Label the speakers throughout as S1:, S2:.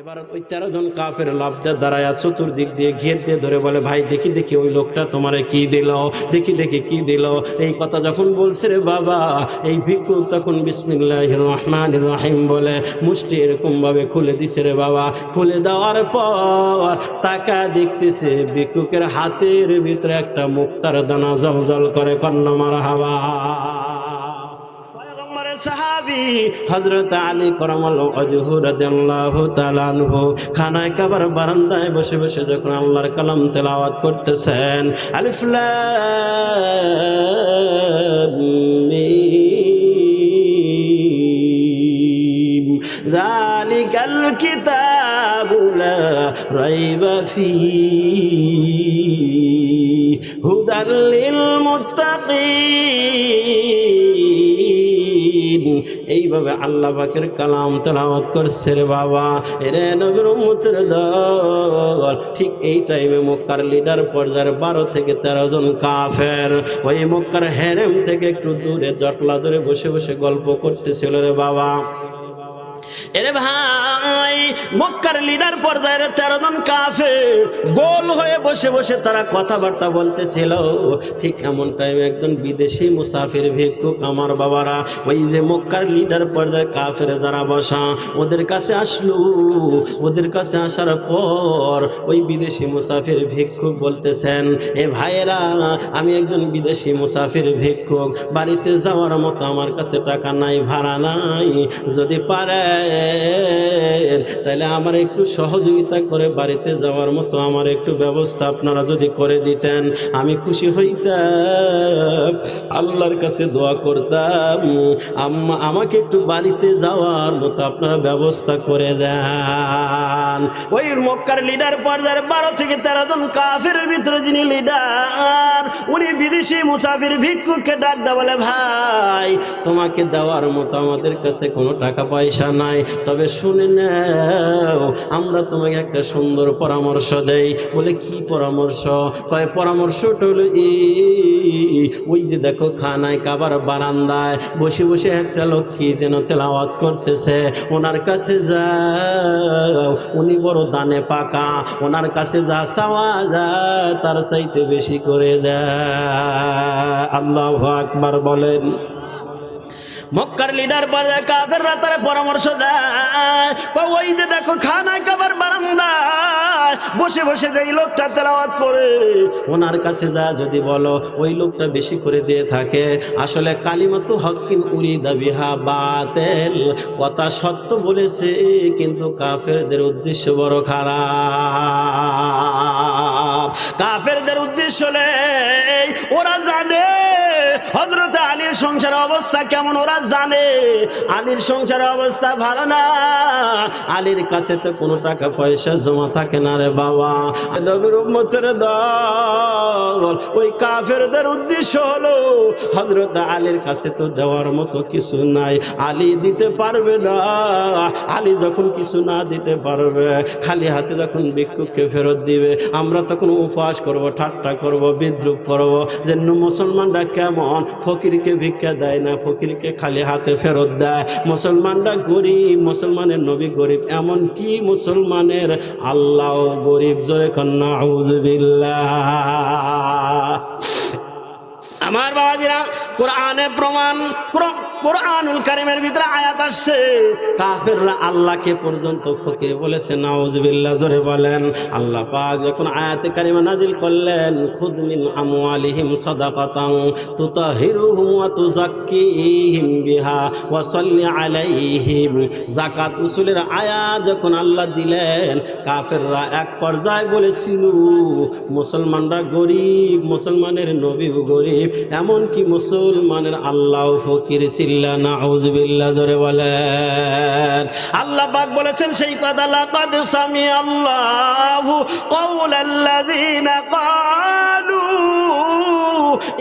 S1: এবার ওই তেরো জন কাফের লাভদা দাঁড়ায় চতুর্দিক দিয়ে ঘের দিয়ে ধরে বলে, ভাই, দেখি দেখি ওই লোকটা তোমারে কি দিল? দেখি দেখি কি দিল? এই কথা যখন বলছে রে বাবা, এই ভিক্ষু তখন বিসমিল্লাহ রহমান রহিম বলে, মুষ্টি এরকম ভাবে খুলে দিছে রে বাবা। খুলে দেওয়ার পর টাকা দেখতেছে ভিক্ষুকের হাতের ভিতরে একটা মুক্তার দানা জল জল করে কন্ন মারা হাওয়া পয়গম্বরের সাহাবী হযরত আলী রাদিয়াল্লাহু তাআলা আনহু খানায় কাবার বারান্দায় বসে বসে যখন আল্লাহর কালাম তেলাওয়াত করতেছেন, আলিফ লাম মিম, যালিকাল কিতাবু লা রাইবা ফীহি হুদাল লিল মুত্তাকিন। এইভাবে আল্লাহ পাকের কালাম তেলাওয়াত করছে রে বাবা। এরে নবীর উম্মতের দল। ঠিক এই টাইমে মক্কার লিডার পর্যায়ের বারো থেকে তেরো জন কাফের। ওই মক্কার হেরেম থেকে একটু দূরে, জটলা ধরে বসে বসে গল্প করতেছিল রে বাবা। এরে ভাই, মক্কার লিডার পর্যায়ের তেরো জন কাফে গোল হয়ে বসে বসে তারা কথাবার্তা বলতেছিল। ঠিক এমন টাইমে একজন বিদেশি মুসাফির ভিক্ষুক আমার বাবারা, ওই যে মক্কার লিডার পর্যায়ের কাফের যারা বসা, ওদের কাছে আসলো। ওদের কাছে আসার পর ওই বিদেশি মুসাফির ভিক্ষুক বলতেছেন, এ ভাইয়েরা, আমি একজন বিদেশি মুসাফির ভিক্ষুক, বাড়িতে যাওয়ার মতো আমার কাছে টাকা নাই, ভাড়া নাই। যদি পারে তাহলে আমার একটু সহযোগিতা করে বাড়িতে যাওয়ার মতো আমার একটু ব্যবস্থা আপনারা যদি করে দিতেন, আমি খুশি হইতাম। আল্লাহর কাছে দোয়া করতাম আমাকে একটু বাড়িতে যাওয়ার মতো আপনারা ব্যবস্থা করে দেন। ওই মক্কার লিডার পর্যায়ের বারো থেকে তেরো জন কাফের ভিতরে যিনি লিডার উনি বিদেশি মুসাফির ভিক্ষুককে ডাক দেওয়া বলে, ভাই, তোমাকে দেওয়ার মতো আমাদের কাছে কোনো টাকা পয়সা নাই। তবে শুনে নাও, আমরা তোমাকে একটা সুন্দর পরামর্শ দেই। বলে, কি পরামর্শ? কয় পরামর্শটা হলো এই ওই যে দেখো খানায় কাবার বারান্দায় বসে বসে একটা লক্ষ্মী যেন তেলাওয়াত করতেছে। ওনার কাছে যাও, উনি বড় দানে পাকা, ওনার কাছে যা চাওয়া যায় তার চাইতে বেশি করে দেয়। আল্লাহ আকবার বলেন। মক্কার লিডার কাফেররা তারা পরামর্শ দেয়। ওই যে দেখো খানা কাবার বারান্দায় বসে বসে যে লোকটা তেলাওয়াত করে, ওনার কাছে যা যদি বলো, ওই লোকটা বেশি করে দিয়ে থাকে। আসলে কালিমাতু হকিম উড়ি দাবিহা বাতেল। কথা সত্য বলেছে, কিন্তু কাফেরদের উদ্দেশ্য বড় খারাপ। কাফেরদের উদ্দেশ্য নেই ওরা জানে আলীর সংসারের অবস্থা কেমন ওরা জানে? আলীর সংসারের অবস্থা ভালো না। আলীর কাছে তো কোনো টাকা পয়সা জমা থাকে না রে বাবা। নবীর উম্মতের দল, ওই কাফেরদের উদ্দেশ্য হলো হজরত আলীর কাছে তো দেওয়ার মতো কিছু নাই। আলী দিতে পারবে না। আলী যখন কিছু না দিতে পারবে, খালি হাতে যখন ভিক্ষুককে ফেরত দিবে, আমরা তখন উপবাস করব, ঠাট্টা করব, বিদ্রুপ করব যে মুসলমানরা কেমন ফকিরকে ভিক্ষা দেয় না, ফকিরকে খালি হাতে ফেরত দেয়। মুসলমানরা গরিব, মুসলমানের নবী গরিব, এমন কি মুসলমানের? আল্লাহ গরিব, জোরে কন্যা আমার বাবাজিরা কোরআনে প্রমাণ, কোর- কোরআনুল কারিমের ভিতরে আয়াত আসছে। কাফেররা আল্লাহকে পর্যন্ত ফকির বলেছে, নাউজুবিল্লাহ জোরে বলেন। আল্লাহ পাক যখন আয়াতে কারিমা নাজিল করলেন, খুদ মিন আমওয়ালিহিম সাদাকাতান তুতাহিরুহুম ওয়া তুযাক্কিহিম বিহা ওয়া সাল্লি আলাইহিম। যাকাত উসুলের আয়াত যখন আল্লাহ দিলেন, কাফেররা এক পর্যায়ে বলেছিল মুসলমানরা গরিব, মুসলমানের নবীও গরিব, এমনকি মুসলমানের আল্লাহ ফকির চিল্লা না আউজবিল্লা ধরে বলেন। আল্লাহ পাক বলেছেন সেই কথা, লাকাদ সামি আল্লাহ কওলাল্লাযিনা ক্বালু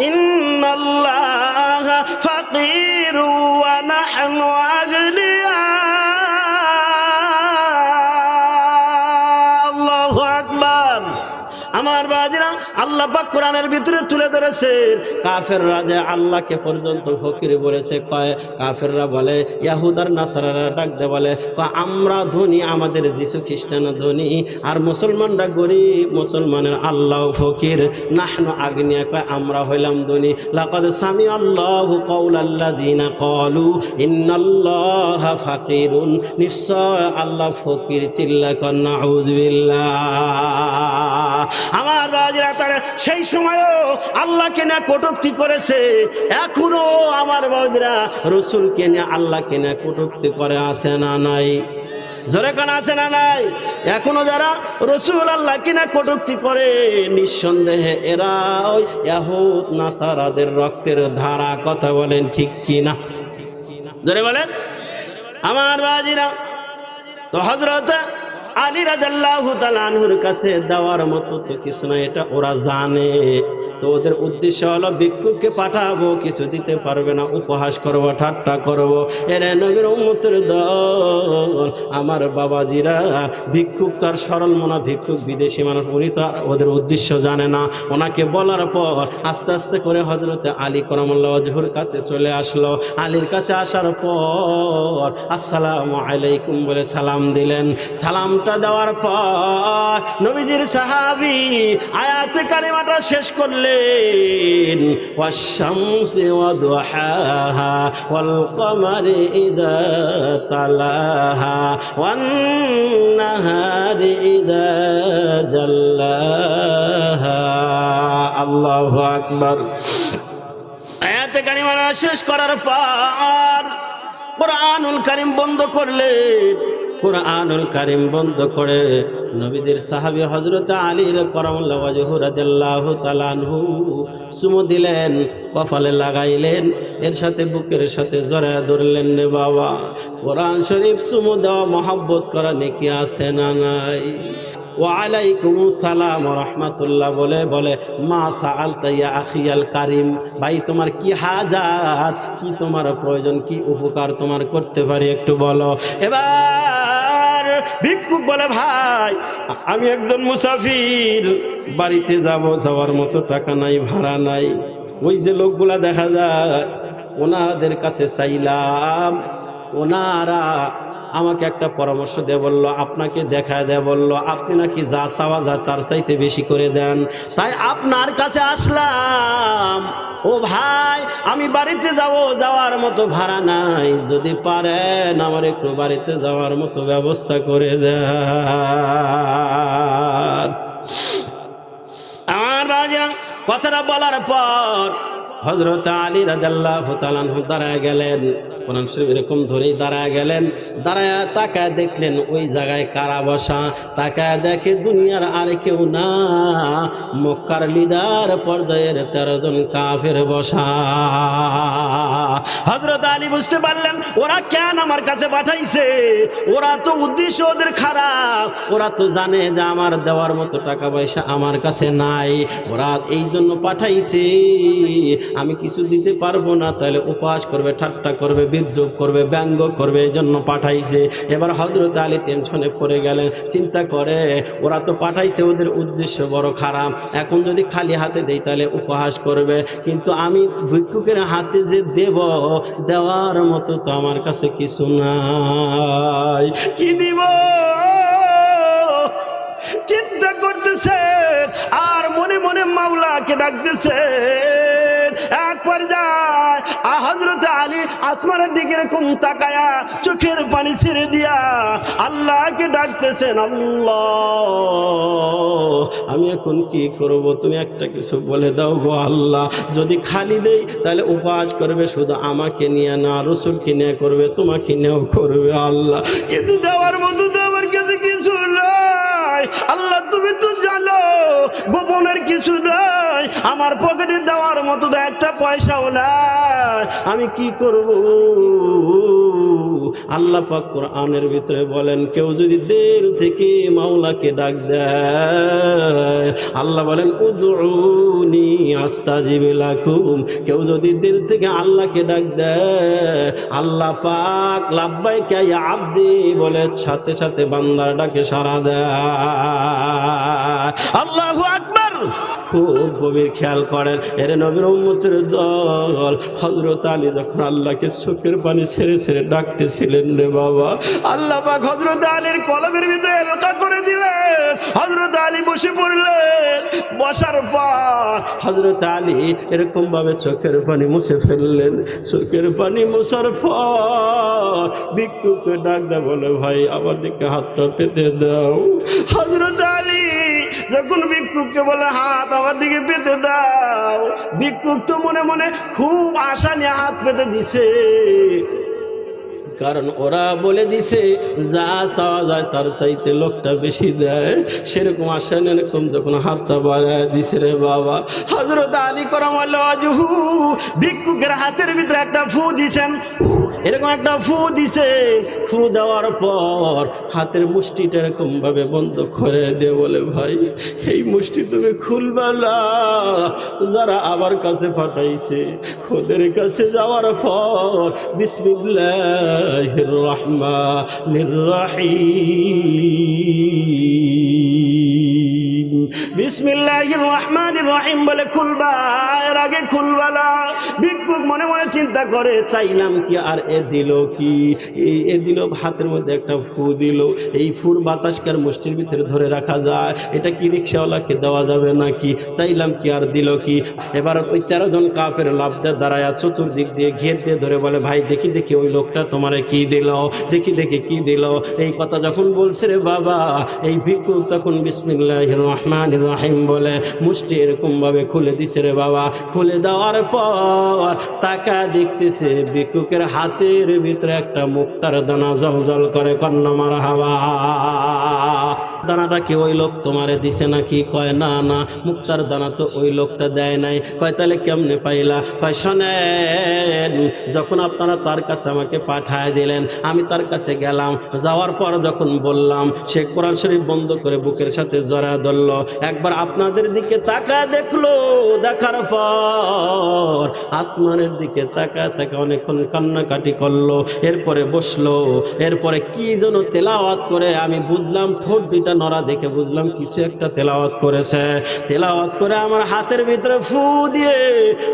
S1: ইন্নাল্লাহা ফাকিরু আমার বাজিরা আল্লাহ পাক কোরআনের ভিতরে তুলে ধরেছেন কাফের রাজা আল্লাহকে পর্যন্ত ফকির বলেছে, কয় কাফেররা বলে ইয়াহুদার নাসারারা ডাক দে বলে আমরা ধনী, আমাদের যিশু খ্রিস্টান ধনী, আর মুসলমানরা গরিব, মুসলমানের আল্লাহ ফকির। নাহনু আগ্নিয়া কয়, আমরা হইলাম ধনী। লাকাদ সামি আল্লাহ কৌল আল্লাযীনা ক্বালু, ইন্নাল্লাহা ফাকিরুন। নিশ্চয় আল্লাহ ফকির চিল্লা নাউযুবিল্লাহ আমার বাজরা তারা সেই সময়ও আল্লাহকে না কটুক্তি করেছে। এখনও আমার বাজরা রসুলকে নিয়ে আল্লাহকে না কটুক্তি করে আসে না নাই। জোরে কান আছে না নাই? এখনও যারা রসুল আল্লাহ কিনা কটুক্তি করে, নিঃসন্দেহে এরা ওই ইয়াহুদ, নাসারাদের রক্তের ধারা কথা বলেন ঠিক কি না জোরে বলেন? আমার বাজিরা, তো হজরত আলী রাজাল্লাহ তালানহুর কাছে দেওয়ার মতো তো কিছু না এটা ওরা জানে। তো ওদের উদ্দেশ্য হলো, ভিক্ষুককে পাঠাবো, কিছু দিতে পারবে না, উপহাস করব, ঠাট্টা করব। এরে নবীর উম্মতের দল, আমার বাবাজিরা, ভিক্ষুক তার সরল মনা, ভিক্ষুক বিদেশি মানুষ, উনি তো ওদের উদ্দেশ্য জানে না। ওনাকে বলার পর আস্তে আস্তে করে হজরতে আলী করমল্লা অজহুর কাছে চলে আসলো। আলীর কাছে আসার পর আসসালামু আলাইকুম বলে সালাম দিলেন। সালামটা দেওয়ার পর নবীজির সাহাবি আয়াতে কারিমাটা শেষ করলেন। ওয়াশামসি ওয়াদুহাহা ওয়াল কমারি ইদা তালাহা ওয়ান নাহারি ইদা জাল্লাহা। আল্লাহু আকবার। আয়াতে কারিমাটা শেষ করার পর কোরআনুল কারিম বন্ধ করলেন। কোরআনুল কারিম বন্ধ করে নবীদের সাহাবী হজরত আলীর করমল্লাহু তালানহু সুমো দিলেন, কপালে লাগাইলেন, এর সাথে বুকের সাথে জড়া ধরলেন রে বাবা। কোরআন শরীফ সুমো দেওয়া মহাব্বত করা নেকি আছে না নাই? ওয়ালাইকুম সালাম রহমাতুল্লাহ বলে বলে, মা সাআল তাইয়া আখিয়াল কারিম, ভাই তোমার কি হাজার, কি তোমার প্রয়োজন, কি উপকার তোমার করতে পারি একটু বলো। এবার বলে, ভাই, আমি একজন মুসাফির। বাড়িতে যাব, যাওয়ার মতো টাকা নাই, ভাড়া নাই। ওই যে লোকগুলা দেখা যায়, ওনাদের কাছে চাইলাম, ওনারা আমাকে একটা পরামর্শ দিয়ে বলল, আপনাকে দেখা দেয় বলল, আপনি নাকি যা চাওয়া যায় তার চাইতে বেশি করে দেন। তাই আপনার কাছে আসলাম। ও ভাই, আমি বাড়িতে যাব, যাওয়ার মতো ভাড়া নাই। যদি পারেন আমার একটু বাড়িতে যাওয়ার মতো ব্যবস্থা করে দেন। আমার বাজা কথাটা বলার পর হজরত আলী রাজাল্লাহ তালান দাঁড়ায় গেলেন। কোরআন শরীফ এরকম ধরেই দাঁড়ায় গেলেন। দাঁড়ায় তাকায় দেখলেন ওই জায়গায় কারা বসা? তাকায় দেখে দুনিয়ার আর কেউ না। মক্কার লিডার পর্যায়ের তেরো জন কাফের বসা। হজরত আলী বুঝতে পারলেন, ওরা কেন আমার কাছে পাঠাইছে? ওরা তো উদ্দেশ্য ওদের খারাপ। ওরা তো জানে যে আমার দেওয়ার মতো টাকা পয়সা আমার কাছে নাই। ওরা এই জন্য পাঠাইছে। আমি কিছু দিতে পারব না, তাহলে উপহাস করবে, ঠাট্টা করবে বিদ্রুপ করবে, ব্যঙ্গ করবে, এই জন্য পাঠাইছে। এবার হজরত আলী টেনশনে পড়ে গেলেন। চিন্তা করে, ওরা তো পাঠাইছে, ওদের উদ্দেশ্য বড় খারাপ। এখন যদি খালি হাতে দেই, তাহলে উপহাস করবে। কিন্তু আমি ভিক্ষুকের হাতে যে দেব, দেওয়ার মতো তো আমার কাছে কিছু নাই। কি দিব? চিন্তা করতেছে আর মনে মনে মাওলাকে ডাকতেছে একবার পর্যায়ে হজরত আলী আসমানের দিকে এরকম তাকায়া চোখের পানি ছেড়ে দিয়া আল্লাহকে ডাকতেছেন, আল্লাহ, আমি এখন কি করব? তুমি একটা কিছু বলে দাও গো আল্লাহ। যদি খালি দেই, তাহলে উপহাস করবে, শুধু আমাকে নিয়ে না, রসুলকে নিয়ে করবে, তোমাকে নিয়েও করবে আল্লাহ। কিন্তু দেওয়ার মতো তো আমার কাছে কিছু নাই। আল্লাহ, তুমি তো গোপনের কিছু নাই। আমার পকেটে দেওয়ার মতো তো একটা পয়সাও নাই। আমি কি করব? আল্লাহ পাক কোরআনের ভিতরে বলেন, কেউ যদি দের থেকে মাওলাকে ডাক দেয়, আল্লাহ বলেন উদুনি আস্তাজিব লাকুম কেউ যদি দিল থেকে আল্লাহকে ডাক দেয়, আল্লাহ পাক লাব্বাই কে আব্দি বলে, সাথে সাথে বান্দার ডাকে সারা দেয়। আল্লাহ আকবার। খুব গভীর খেয়াল করেন। এর নবীর উম্মতের দল। হজরত আলী যখন আল্লাহকে চোখের পানি ছেড়ে ছেড়ে ডাকতেছিলেন রে বাবা, আল্লাহ পাক হজরত আলীর কলমের ভিতরে এলাকা করে দিলেন। হজরত আলী বসে পড়লেন। বসার পর হজরত আলী এরকম ভাবে চোখের পানি মুছে ফেললেন। চোখের পানি মুছার পর ভিক্ষুকে ডাক দা বলে, ভাই, আমার দিকে হাতটা পেতে দাও। হজরত যখন ভিক্ষুককে বলে, হাত আমার দিকে পেতে দাও। ভিক্ষুক তো মনে মনে খুব আশা নিয়ে হাত পেতে দিছে। কারণ ওরা বলে দিছে, যা চাওয়া যায় তার চাইতে লোকটা বেশি দেয়। সেরকম আশা নিয়ে যখন হাতটা বাড়ায় দিছে রে বাবা হজরত আলী করম আল্লাহু ভিক্ষুকের হাতের ভিতরে একটা ফু দিছেন। এরকম একটা ফু দিছে। ফু দেওয়ার পর হাতের মুষ্টিটা এরকম ভাবে বন্ধ করে দে বলে, ভাই, এই মুষ্টি তুমি খুলবে না। যারা আমার কাছে পাঠাইছে, ওদের কাছে যাওয়ার পর বিসমিল্লাহির রহমানির রহিম। খুলবা, এর আগে ভিক্ষুক মনে চিন্তা করে, চাইলাম কি আর কি? এ হাতের মধ্যে একটা ফু এই ভিতরে ধরে রাখা যায়। এটা কি রিক্সাওয়ালাকে দেওয়া যাবে নাকি? চাইলাম কি আর দিল কি? এবার ওই তেরো জন কাফের লাভদের দাঁড়ায় চতুর্দিক দিয়ে ঘের দিয়ে ধরে বলে, ভাই, দেখি দেখি ওই লোকটা তোমারে কি দিল? দেখি দেখি কি দিল? এই কথা যখন বলছে রে বাবা, এই ভিক্ষু তখন বিসমিল্লাহ রহমান রহিম বলে, মুষ্টি এরকম ভাবে খুলে দিছে রে বাবা। খুলে দেওয়ার পর টাকা দেখতেছে ভিক্ষুকের হাতের ভিতরে একটা মুক্তার দানা জল জল করে কন্যা মারা হাওয়া। দানাটা কি ওই লোক তোমারে দিছে নাকি? কয়, না না, মুক্তার দানা তো ওই লোকটা দেয় নাই। কয়, তাহলে কেমনে পাইলা? কয়, শোনেন, যখন আপনারা তার কাছে আমাকে পাঠায় দিলেন, আমি তার কাছে গেলাম। যাওয়ার পর যখন বললাম, সে কোরআন শরীফ বন্ধ করে বুকের সাথে জড়া ধরল। একবার আপনাদের দিকে তাকায় দেখল। দেখার পর আসমানের দিকে তাকা তাকে অনেকক্ষণ কান্নাকাটি করল, এরপরে বসল, এরপরে কি যেন তেলাওয়াত করে, আমি বুঝলাম ঠোঁট দুইটা নড়া দেখে বুঝলাম কিছু একটা তেলাওয়াত করেছে। তেলাওয়াত করে আমার হাতের ভিতরে ফু দিয়ে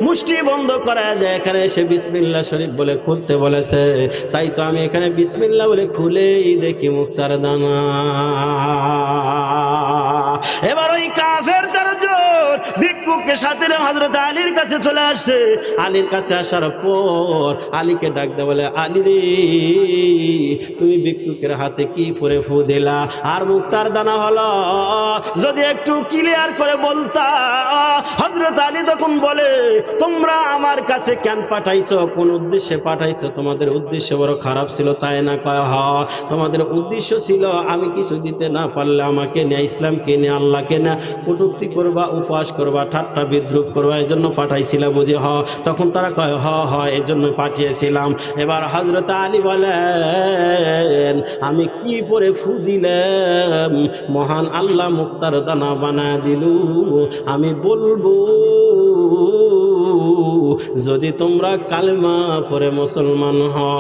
S1: মুষ্টি বন্ধ করা যায়। এখানে এসে বিসমিল্লা শরীফ বলে খুলতে বলেছে। তাই তো আমি এখানে বিসমিল্লা বলে খুলেই দেখি মুক্তার দানা। এবার ওই কাফের তার জোর ভিক্ষুককে সাথে হজরত আলীর কাছে চলে আসছে। আলীর কাছে আসার পর আলীকে ডাক দে বলে, আলী রে, তুমি ভিক্ষুকের হাতে কি পরে ফু দিলা? আর মুক্তার দানা হলো যদি একটু ক্লিয়ার করে বলতা। হজরত আলী তখন বলে, তোমরা আমার কাছে কেন পাঠাইছো? কোন উদ্দেশ্যে পাঠাইছো? তোমাদের উদ্দেশ্য বড় খারাপ ছিল, তাই না? কয়, হ, তোমাদের উদ্দেশ্য ছিল, আমি কিছু দিতে না পারলে আমাকে নিয়ে, ইসলামকে নিয়ে, আল্লাহকে না কটুক্তি করবা উপবাস করবা, ঠাট্টা বিদ্রুপ করবা এই জন্য পাঠাইছিল বুঝে, হ। তখন তারা কয়, হ হ এই জন্য পাঠিয়েছিলাম। এবার হজরত আলী বলেন, আমি কি পরে ফু দিলাম? মহান আল্লাহ মুক্তার দানা বানা দিলু। আমি বলব, যদি তোমরা কালমা পরে মুসলমান হও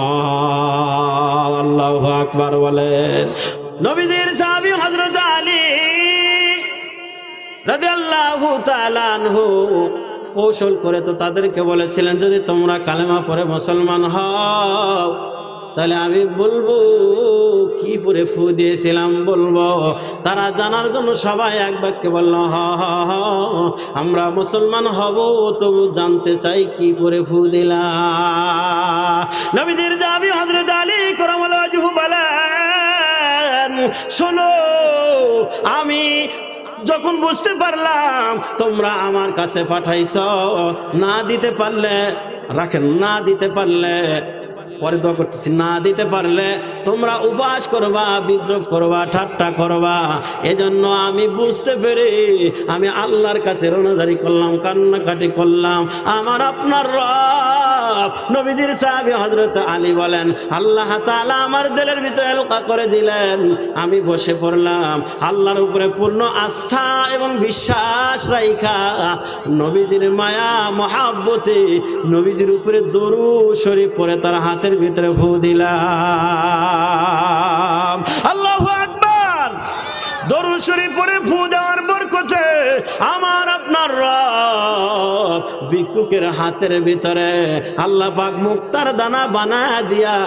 S1: আল্লাহ আকবার বলেন। নবীদের কৌশল করে তো তাদেরকে বলেছিলেন, যদি তোমরা কালেমা পরে মুসলমান হও, তাহলে আমি বলব, কি পরে ফু দিয়েছিলাম বলব? তারা জানার জন্য সবাই এক বাক্যে বলল, হ আমরা মুসলমান হব, তবু জানতে চাই কি পরে ফু দিলা দাবি হজরত আলী করমল শোনো, আমি যখন বুঝতে পারলাম তোমরা আমার কাছে পাঠাইছ না দিতে পারলে রাখেন না দিতে পারলে পরে দোয়া করতেছি, না দিতে পারলে তোমরা উপবাস করবা, বিদ্রোহ করবা, ঠাট্টা করবা। এজন্য আমি বুঝতে পেরে আমি আল্লাহর কাছে রোনাজারি করলাম, কান্নাকাটি করলাম। আমার আপনার রব নবীদের সাহাবী হজরত আলী বলেন, আল্লাহ তাআলা আমার দিলের ভিতরে এলকা করে দিলেন। আমি বসে পড়লাম, আল্লাহর উপরে পূর্ণ আস্থা এবং বিশ্বাস রাইখা। নবীদের মায়া, মহাব্বতে নবীদের উপরে দরু শরীফ পরে তার হাতের ভিতরে ভু দিলাম। আল্লাহু আকবার। দরু শরীফ পরে ফু দেওয়ার বরকতে আমার ভিক্ষুকের হাতের ভিতরে আল্লাহ পাক মুক্তার দানা বানা দিয়া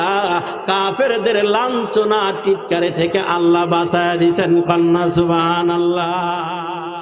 S1: কাফেরদের লাঞ্ছনা, টিটকারে থেকে আল্লাহ বাঁচায় দিছেন কন্যা সুবহান আল্লাহ